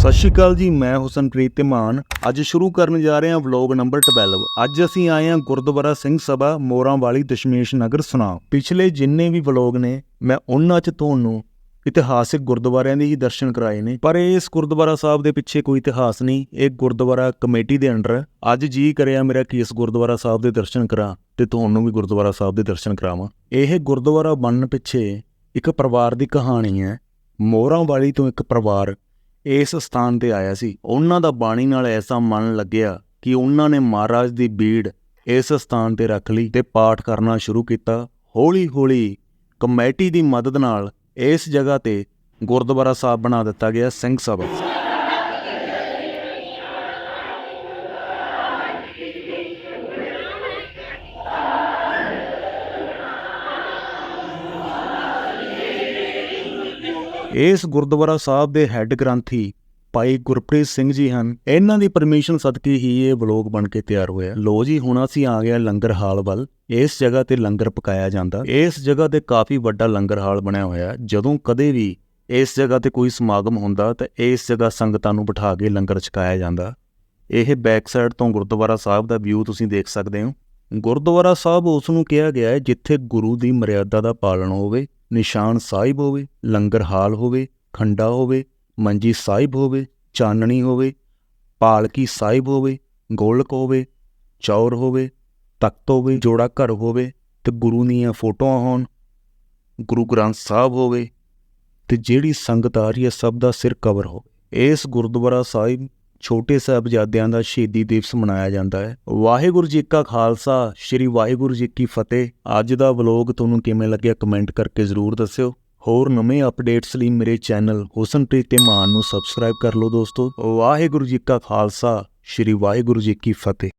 ਸਤਿ ਸ਼੍ਰੀ ਅਕਾਲ ਜੀ, ਮੈਂ ਹੁਸਨਪ੍ਰੀਤ ਧਮਾਨ। ਅੱਜ ਸ਼ੁਰੂ ਕਰਨ ਜਾ ਰਹੇ ਹਾਂ ਵਲੌਗ ਨੰਬਰ 12 ਅੱਜ ਅਸੀਂ ਆਏ ਹਾਂ ਗੁਰਦੁਆਰਾ ਸਿੰਘ ਸਭਾ, ਮੋਰਾਂ ਵਾਲੀ ਦਸ਼ਮੇਸ਼ ਨਗਰ ਸੁਣਾ ਪਿਛਲੇ ਜਿੰਨੇ ਵੀ ਵਲੌਗ ਨੇ, ਮੈਂ ਉਹਨਾਂ 'ਚ ਤੁਹਾਨੂੰ ਇਤਿਹਾਸਿਕ ਗੁਰਦੁਆਰਿਆਂ ਦੇ ਹੀ ਦਰਸ਼ਨ ਕਰਾਏ ਨੇ। ਪਰ ਇਸ ਗੁਰਦੁਆਰਾ ਸਾਹਿਬ ਦੇ ਪਿੱਛੇ ਕੋਈ ਇਤਿਹਾਸ ਨਹੀਂ, ਇਹ ਗੁਰਦੁਆਰਾ ਕਮੇਟੀ ਦੇ ਅੰਡਰ ਅੱਜ ਜੀ ਕਰਿਆ ਮੇਰਾ ਕਿ ਇਸ ਗੁਰਦੁਆਰਾ ਸਾਹਿਬ ਦੇ ਦਰਸ਼ਨ ਕਰਾਂ ਤੇ ਤੁਹਾਨੂੰ ਵੀ ਗੁਰਦੁਆਰਾ ਸਾਹਿਬ ਦੇ ਦਰਸ਼ਨ ਕਰਾਵਾਂ। ਇਹ ਗੁਰਦੁਆਰਾ ਬਣਨ ਪਿੱਛੇ ਇੱਕ ਪਰਿਵਾਰ ਦੀ ਕਹਾਣੀ ਹੈ। ਮੋਰਾਂ ਵਾਲੀ ਤੋਂ ਇੱਕ ਪਰਿਵਾਰ ਇਸ ਸਥਾਨ ਤੇ ਆਇਆ ਸੀ। ਉਹਨਾਂ ਦਾ ਬਾਣੀ ਨਾਲ ਐਸਾ ਮਨ ਲੱਗਿਆ ਕਿ ਉਹਨਾਂ ਨੇ ਮਹਾਰਾਜ ਦੀ ਬੀੜ ਇਸ ਸਥਾਨ ਤੇ ਰੱਖ ਲਈ ਤੇ ਪਾਠ ਕਰਨਾ ਸ਼ੁਰੂ ਕੀਤਾ। ਹੌਲੀ-ਹੌਲੀ ਕਮੇਟੀ ਦੀ ਮਦਦ ਨਾਲ ਇਸ ਜਗ੍ਹਾ ਤੇ ਗੁਰਦੁਆਰਾ ਸਾਹਿਬ ਬਣਾ ਦਿੱਤਾ ਗਿਆ, ਸਿੰਘ ਸਭਾ। ਇਸ ਗੁਰਦੁਆਰਾ ਸਾਹਿਬ ਦੇ ਹੈੱਡ ਗ੍ਰੰਥੀ ਭਾਈ ਗੁਰਪ੍ਰੀਤ ਸਿੰਘ ਜੀ ਹਨ। ਇਹਨਾਂ ਦੀ ਪਰਮਿਸ਼ਨ ਸਦਕੇ ਹੀ ਇਹ ਵਲੋਗ ਬਣ ਕੇ ਤਿਆਰ ਹੋਇਆ। ਲੋ ਜੀ, ਹੁਣ ਅਸੀਂ ਆ ਗਏ ਲੰਗਰ ਹਾਲ ਵੱਲ। ਇਸ ਜਗ੍ਹਾ ਤੇ ਲੰਗਰ ਪਕਾਇਆ ਜਾਂਦਾ। ਇਸ ਜਗ੍ਹਾ ਤੇ ਕਾਫੀ ਵੱਡਾ ਲੰਗਰ ਹਾਲ ਬਣਿਆ ਹੋਇਆ ਜਦੋਂ ਕਦੇ ਵੀ ਇਸ ਜਗ੍ਹਾ ਤੇ ਕੋਈ ਸਮਾਗਮ ਹੁੰਦਾ ਤਾਂ ਇਸ ਜਗ੍ਹਾ ਸੰਗਤਾਂ ਨੂੰ ਬਿਠਾ ਕੇ ਲੰਗਰ ਛਕਾਇਆ ਜਾਂਦਾ। ਇਹ ਬੈਕ ਸਾਈਡ ਤੋਂ ਗੁਰਦੁਆਰਾ ਸਾਹਿਬ ਦਾ ਵਿਊ ਤੁਸੀਂ ਦੇਖ ਸਕਦੇ ਹੋ। ਗੁਰਦੁਆਰਾ ਸਾਹਿਬ ਉਸ ਨੂੰ ਕਿਹਾ ਗਿਆ ਹੈ ਜਿੱਥੇ ਗੁਰੂ ਦੀ ਮਰਿਆਦਾ ਦਾ ਪਾਲਣ ਹੋਵੇ। ਨਿਸ਼ਾਨ ਸਾਹਿਬ ਹੋਵੇ, ਲੰਗਰ ਹਾਲ ਹੋਵੇ, ਖੰਡਾ ਹੋਵੇ, ਮੰਜੀ ਸਾਹਿਬ ਹੋਵੇ, ਚਾਨਣੀ ਹੋਵੇ, ਪਾਲਕੀ ਸਾਹਿਬ ਹੋਵੇ, ਗੋਲਕ ਹੋਵੇ, ਚੌਰ ਹੋਵੇ, ਤਖਤ ਹੋਵੇ, ਜੋੜਾ ਘਰ ਹੋਵੇ ਤੇ ਗੁਰੂ ਦੀਆਂ ਫੋਟੋਆਂ ਹੋਣ, ਗੁਰੂ ਗ੍ਰੰਥ ਸਾਹਿਬ ਹੋਵੇ ਤੇ ਜਿਹੜੀ ਸੰਗਤ ਆ ਰਹੀ ਹੈ ਸਭ ਦਾ ਸਿਰ ਕਵਰ ਹੋਵੇ। ਇਸ ਗੁਰਦੁਆਰਾ ਸਾਹਿਬ ਛੋਟੇ ਸਾਹਿਬਜ਼ਾਦਿਆਂ ਦਾ ਸ਼ਹੀਦੀ ਦਿਵਸ ਮਨਾਇਆ ਜਾਂਦਾ ਹੈ। ਵਾਹਿਗੁਰੂ ਜੀ ਕਾ ਖਾਲਸਾ, ਸ੍ਰੀ ਵਾਹਿਗੁਰੂ ਜੀ ਕੀ ਫਤਿਹ। ਅੱਜ ਦਾ ਵਲੋਗ ਤੁਹਾਨੂੰ ਕਿਵੇਂ ਲੱਗਿਆ ਕਮੈਂਟ ਕਰਕੇ ਜ਼ਰੂਰ ਦੱਸਿਓ। ਹੋਰ ਨਵੇਂ ਅਪਡੇਟਸ ਲਈ ਮੇਰੇ ਚੈਨਲ ਹੁਸਨਪ੍ਰੀਤ ਤੇ ਮਾਨ ਨੂੰ ਸਬਸਕ੍ਰਾਈਬ ਕਰ ਲਓ ਦੋਸਤੋ। ਵਾਹਿਗੁਰੂ ਜੀ ਕਾ ਖਾਲਸਾ, ਸ੍ਰੀ ਵਾਹਿਗੁਰੂ ਜੀ ਕੀ ਫਤਿਹ।